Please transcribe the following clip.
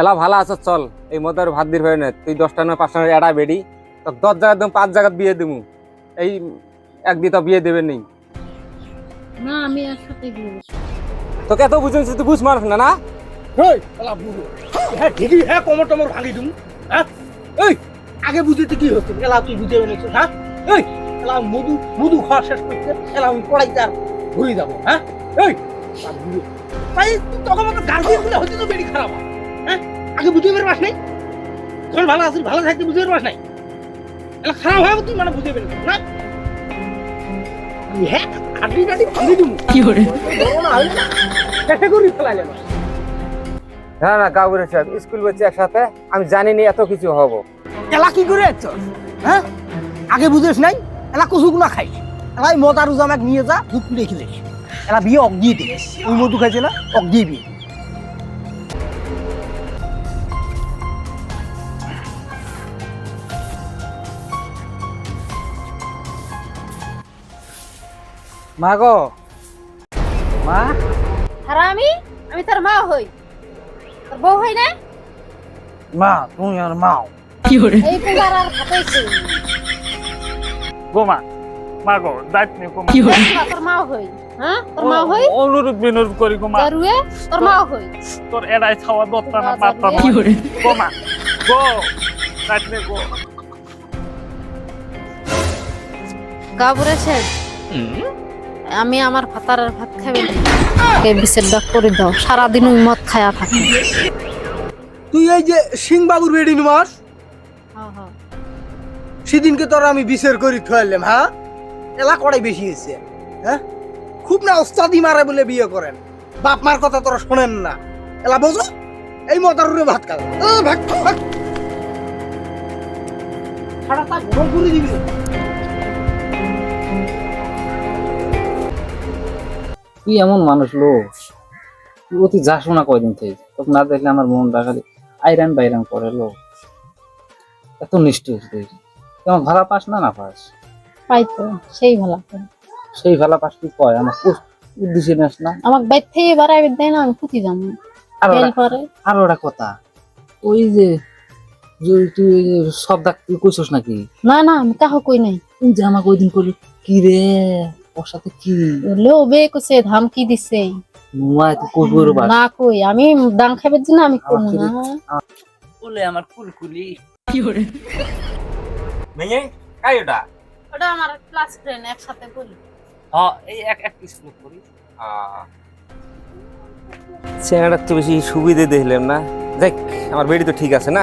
এলা ভালো আছো চল। এই মদের ভাত দির হয় না তুই দশটা নয় পাঁচটা নয় এড়া বেড়ি। তো দশ জায়গা দিম পাঁচ জায়গা বিয়ে দিমু। এই একদিন তো বিয়ে দেবে নেই। না আমি একসাথে তোকে এত বুঝেছি তুই বুঝ মারছ না না? হেই হ্যাঁ ঠিকই হ্যাঁ কোমর টমর ভাঙি দিমু। হ্যাঁ এই আগে বুঝিতে কি এলা তুই বুঝে এনেছিস হ্যাঁ এই এলা মধু মধু খাওয়া শেষ করতে এলা আমি পড়াইতে আর ঘুরে যাব হ্যাঁ এই ভাই তুই তখন তো খারাপ হ্যাঁ। আগে বুঝে বের পাস নাই তোর ভালো আছিস ভালো থাকতে বুঝে বের পাস নাই এলা খারাপ হয় তুই মানে বুঝে বের না? হ্যাঁ আড্ডি টাড্ডি ভাঙি দিমু কি করে? না হইলে না চেষ্টা করি ফেলাইলে না না না সাহেব স্কুল বলছি একসাথে আমি জানি নি এত কিছু হব। এলা কি করে হ্যাঁ? আগে বুঝেছ নাই? এলা কচুগুলা খাই এলাই মদ আর নিয়ে যা পুড়ে খেলে এলা বিয়ে অগ্নি দিয়ে। ওই মধু খাইছে না? অক দিয়ে। বিয়ে মা গো। মা? আর আমি? তোর মা হই। তোর বউ হই না? মা তুমি আর মাও এই পুলার আর খাতাইছে গোমা মা গো দায়িত্ব নিয়ে গোমা তোর মা হই। হ্যাঁ? তোর মা হই? অনুরোধ বিনোদ করি তোর মা হই। তোর এড়াই খাওয়া দত্তা না বাবা পাত্তা না রে। গোমা গো দায়িত্ব নিয়ে গো গাবরেছে আমি আমার ভাতারের ভাত খাবে কে বিশের ডাক করে দাও। সারাদিন ওই মদ খায়া থাকে। তুই এই যে সিং বাবুর বেড়ি নিমাস? হ্যাঁ হ্যাঁ। সেদিনকে তোর আমি বিচার করি খাইলাম হ্যাঁ? এলা কড়াই বেশি হয়েছে হ্যাঁ? খুব না ওস্তাদি মারে বলে বিয়ে করেন। বাপ মার কথা তোরা শোনেন না। এলা বোঝো? এই মতারুরে ভাত খাবে ভাগ, ভাগ। সারাটা গরম করে দিবি। তুই এমন মানুষ লোক। তুই অতি যাস না কয়দিন থেকে। তোকে না দেখলে আমার মনটা খালি আইরান বাইরান করে লোক। এত নিষ্ঠুর তুই। আমার পাস না না পাস? পাই তো সেই ভালো সেই ভাড়া পাস তুই কয়? আমার উদ্দেশ্যে নাস না। আমাকে বাইর থেকে বাড়াইবে দেয় না আমি খুঁতি যাব। আর ওটা কথা? ওই যে তুই সব ডাক তুই কইছস নাকি? না না আমি কাহ কই নাই। তুই যে আমাকে ওই দিন করলি কি রে? ওর সাথে কি কইছে ধামকি দিছে? বাস। না কই আমি জন্য আমি না। বলে আমার কুলকুলি মেয়ে কাই ওটা। ওটা আমার ক্লাস ফ্রেন্ড একসাথে বলি। হ্যাঁ এই এক এক স্কুল করি। তো বেশি সুবিধে দেখলাম না। দেখ আমার বেড়ি তো ঠিক আছে না?